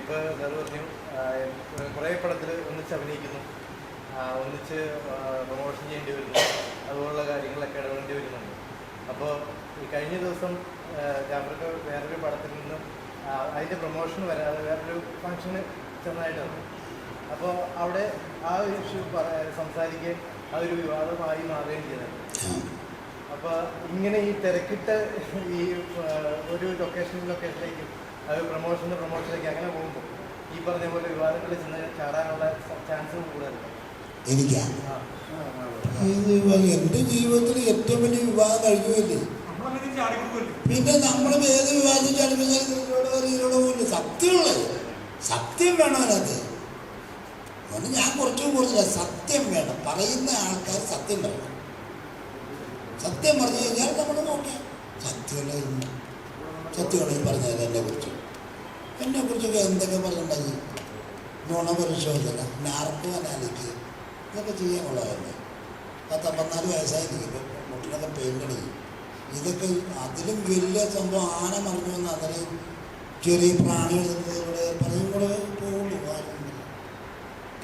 ഇപ്പോൾ സാറ് പറഞ്ഞു കുറേ പടത്തിൽ ഒന്നിച്ച് അഭിനയിക്കുന്നു. ഒന്നിച്ച് പ്രൊമോഷൻ ചെയ്യേണ്ടി വരുന്നു. അതുപോലുള്ള കാര്യങ്ങളൊക്കെ ഇടപെടേണ്ടി വരുന്നുണ്ട്. അപ്പോൾ ഈ കഴിഞ്ഞ ദിവസം ജാഫർക്ക് വേറൊരു പടത്തിൽ നിന്നും അതിന്റെ പ്രൊമോഷൻ വരാതെ വേറൊരു ഫംഗ്ഷന് ചെന്നതായിട്ട് വന്നു. അപ്പോൾ അവിടെ ആ ഒരു ഇഷ്യൂ സംസാരിക്കുകയും ഒരു വിവാദമായി മാറുകയും ചെയ്തത് അപ്പോൾ ഇങ്ങനെ ഈ തിരക്കിട്ട് ഈ ഒരു ലൊക്കേഷനിൽ ലൊക്കേഷനിലേക്ക് അത് പ്രൊമോഷൻ പ്രൊമോഷനിലേക്ക് അങ്ങനെ പോകുമ്പോൾ ഈ പറഞ്ഞ പോലെ വിവാദങ്ങളിൽ ചെന്ന് ചാടാനുള്ള ചാൻസ് കൂടുതലുണ്ട്. എനിക്കാ? എന്റെ ജീവിതത്തിൽ ഏറ്റവും വലിയ വിവാഹം കഴിയുമല്ലേ പിന്നെ നമ്മൾ ഏത് വിവാഹത്തിൽ പോകില്ല സത്യമുള്ളത് സത്യം വേണം അതിനകത്ത്. അതുകൊണ്ട് ഞാൻ കുറച്ചും കൂടുതല സത്യം വേണം. പറയുന്ന ആൾക്കാർ സത്യം പറയണം. സത്യം പറഞ്ഞു കഴിഞ്ഞാൽ നമ്മൾ നോക്കാം. സത്യമല്ല സത്യമാണ് സത്യമാണെങ്കിൽ പറഞ്ഞാൽ എന്നെ കുറിച്ച്. എന്നെ കുറിച്ചൊക്കെ എന്തൊക്കെ പറഞ്ഞിട്ടുണ്ടായി നുണ പരിശോധന അനാലിക്ക് ഇതൊക്കെ ചെയ്യാനുള്ളതല്ലേ? പത്തമ്പത്തിനാല് വയസ്സായിരിക്കും മുട്ടിലൊക്കെ പെയിന്റ് അടിക്കും. ഇതൊക്കെ അതിലും വലിയ സംഭവം ആന മറിഞ്ഞു വന്ന് അത്രയും ചെറിയ പ്രാണികളുടെ പറയും കൂടെ പോകുള്ളൂ.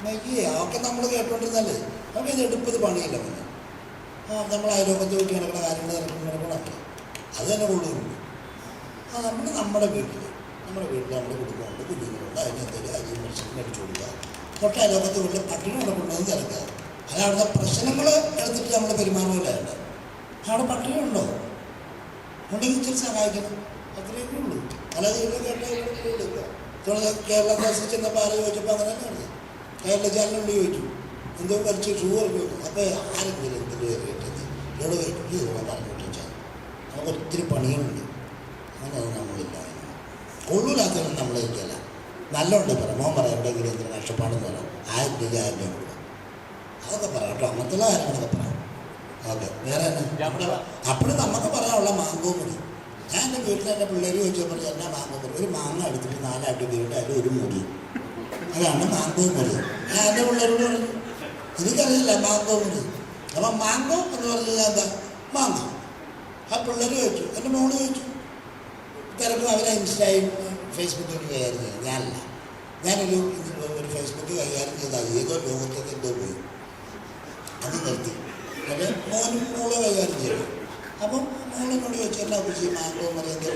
മയ്യേ അതൊക്കെ നമ്മൾ കേട്ടോണ്ടിരുന്നല്ലേ? നമുക്ക് ഇത് എടുപ്പത് പണിയില്ല പിന്നെ. ആ നമ്മൾ അയലോകത്ത് വീട്ടിൽ നടക്കുന്ന കാര്യങ്ങൾ നടക്കുന്നതൊക്കെ അത് തന്നെ കൂടുതലുണ്ട് ആ നമ്മൾ നമ്മുടെ വീട്ടിൽ നമ്മുടെ വീട്ടിൽ നമ്മുടെ കുടുംബമുണ്ട് കുഞ്ഞുങ്ങളുണ്ട് അതിന് എന്തെങ്കിലും അരിയും ഭക്ഷണം മേടിച്ചു കൊടുക്കുക. തൊട്ട വീട്ടിൽ പട്ടിണി കൊണ്ടുകൊണ്ടുവന്ന് തിരക്കുക അത് അവിടുത്തെ പ്രശ്നങ്ങൾ എടുത്തിട്ട് നമ്മൾ പെരുമാറുമല്ല ഉണ്ട് അവിടെ പട്ടിണി ഉണ്ടോ? ഉണ്ടെങ്കിൽ ഇച്ചിരി സഹായിക്കണം. അത്രയൊക്കെ ഉള്ളൂ. അല്ലാതെ ഇവിടെ കേട്ടോ കേരള ക്ലാസ്സിൽ ചെന്നപ്പോൾ ആരെ ചോദിച്ചപ്പോൾ അങ്ങനെ തന്നെ കേരള ചാനലുണ്ട് ചോദിച്ചു. എന്തോ വലിച്ച് ഷൂ ഇറക്കി അപ്പോൾ ആരെങ്കിലും എന്തിനു കയറിയിട്ടത് ഇവിടെ വെയിറ്റ് പറഞ്ഞു വെച്ചാൽ നമുക്ക് ഒത്തിരി പണികളുണ്ട്. അങ്ങനെ നമ്മളില്ല കൊള്ളൂലാത്തവരും നമ്മൾ ഇല്ല നല്ലോണ്ട് പറ മോൻ പറയാം എവിടെയെങ്കിലും എന്തെങ്കിലും കഷ്ടപ്പാടെന്ന് പറയാം. ആയിരം രൂപ ആയിരം രൂപ കൊടുക്കും. അതൊക്കെ പറയാം കേട്ടോ. അങ്ങനത്തെ കാര്യങ്ങളൊക്കെ പറയാം. ഓക്കെ വേറെ അപ്പോഴും നമുക്ക് പറയാനുള്ള മാങ്കോ മുടി ഞാൻ എന്റെ വീട്ടിൽ എന്റെ പിള്ളേർ ചോദിച്ചപ്പോൾ എന്നാ മാങ്കോ മുറി ഒരു മാങ്ങ എടുത്തിട്ട് നാലായിട്ട് വീട്ട് അതിൽ ഒരു മുറി അതാണ് മാങ്കോ മുറി ഞാൻ എന്റെ പിള്ളേരോട് പറഞ്ഞു എനിക്കറിയില്ല മാങ്കോ മുറി അപ്പം മാങ്കോ എന്ന് പറഞ്ഞാൽ എന്താ? മാങ്ങ. ആ പിള്ളേർ ചോദിച്ചു എന്റെ മോൾ ചോദിച്ചു തിരക്കും അവരെ ഇൻസ്റ്റായും ഫേസ്ബുക്കിൽ കൈകാര്യം ചെയ്യും ഞാനല്ല. ഞാനൊരു ഒരു ഫേസ്ബുക്ക് കൈകാര്യം ചെയ്താൽ ഏതോ ലോകത്തേക്ക് എന്തോ പോയി. അത് നിർത്തി. എന്നിട്ട് മോനും മോളെ കൈകാര്യം ചെയ്യണം അപ്പം മോളിനോട് ചോദിച്ചു എന്നാ കുറിച്ച് മാങ്കോ പറയുന്നത്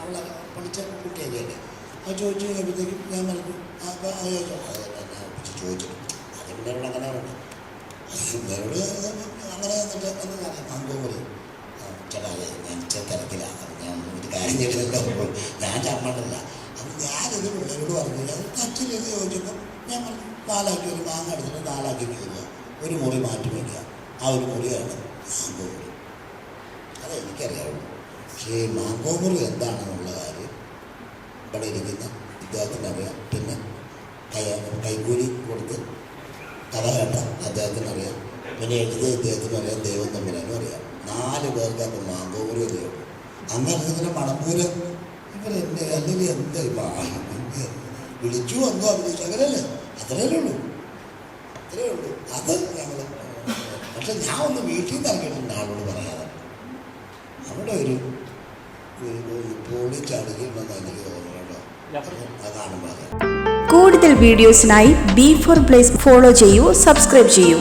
അവളെ പഠിച്ച കുട്ടിയൊക്കെ അല്ലേ അത് ചോദിച്ചു കഴിയുമ്പോഴത്തേക്കും ഞാൻ പറഞ്ഞു അപ്പോൾ അത് ചോദിച്ചു അതെന്നെ കുറിച്ച് ചോദിച്ചു. അങ്ങനെ പറഞ്ഞു പിള്ളേരോട് ചെയ്തിട്ടുണ്ടോ ഞാൻ ചമ്മണ്ടല്ല. അപ്പം ഞാനിത് പിള്ളേരോട് പറഞ്ഞില്ല. അത് ടച്ചിലെന്ന് ചോദിച്ചപ്പോൾ ഞാൻ നാലാക്കി ഒരു മാങ്ങ എടുത്തിട്ട് നാലാക്കി വയ്ക്കുക ഒരു മുറി മാറ്റി വയ്ക്കുക ആ ഒരു മുറിയാണ് മാങ്കോ മുറി. അത് എനിക്കറിയാവുള്ളൂ പക്ഷേ മാങ്കോ മുറി എന്താണെന്നുള്ള കാര്യം ഇവിടെ ഇരിക്കുന്ന ഇദ്ദേഹത്തിന് അറിയാം. പിന്നെ കൈ കൈക്കൂലി കൊടുത്ത് കഥ കേട്ട അദ്ദേഹത്തിന് അറിയാം. പിന്നെ എഴുതിയ ഇദ്ദേഹത്തിന് അറിയാം. ദൈവം തമ്മിലും അറിയാം. നാല് പേർക്ക് അപ്പം മാങ്കോ മുറി അറിയാം അങ്ങനെ ഇങ്ങനെ മണപ്പൂര് ഇവരെന്നെ എന്നെ അല്ലെങ്കിൽ എന്താ ഇപ്പം വിളിച്ചു വന്നു അഭിനയിച്ചു. അങ്ങനെയല്ലേ അത്രേ ഉള്ളൂ. അത്രയേ ഉള്ളൂ. അത് ഞങ്ങൾ പക്ഷെ ഞാൻ ഒന്ന് വീട്ടിൽ നിന്ന് ഇറങ്ങിയിട്ടുണ്ട് ആളോട് പറയാതെ. അവിടെ ഒരു എനിക്ക് കൂടുതൽ വീഡിയോസിനായി ബി ഫോർ പ്ലേസ് ഫോളോ ചെയ്യൂ സബ്സ്ക്രൈബ് ചെയ്യൂ.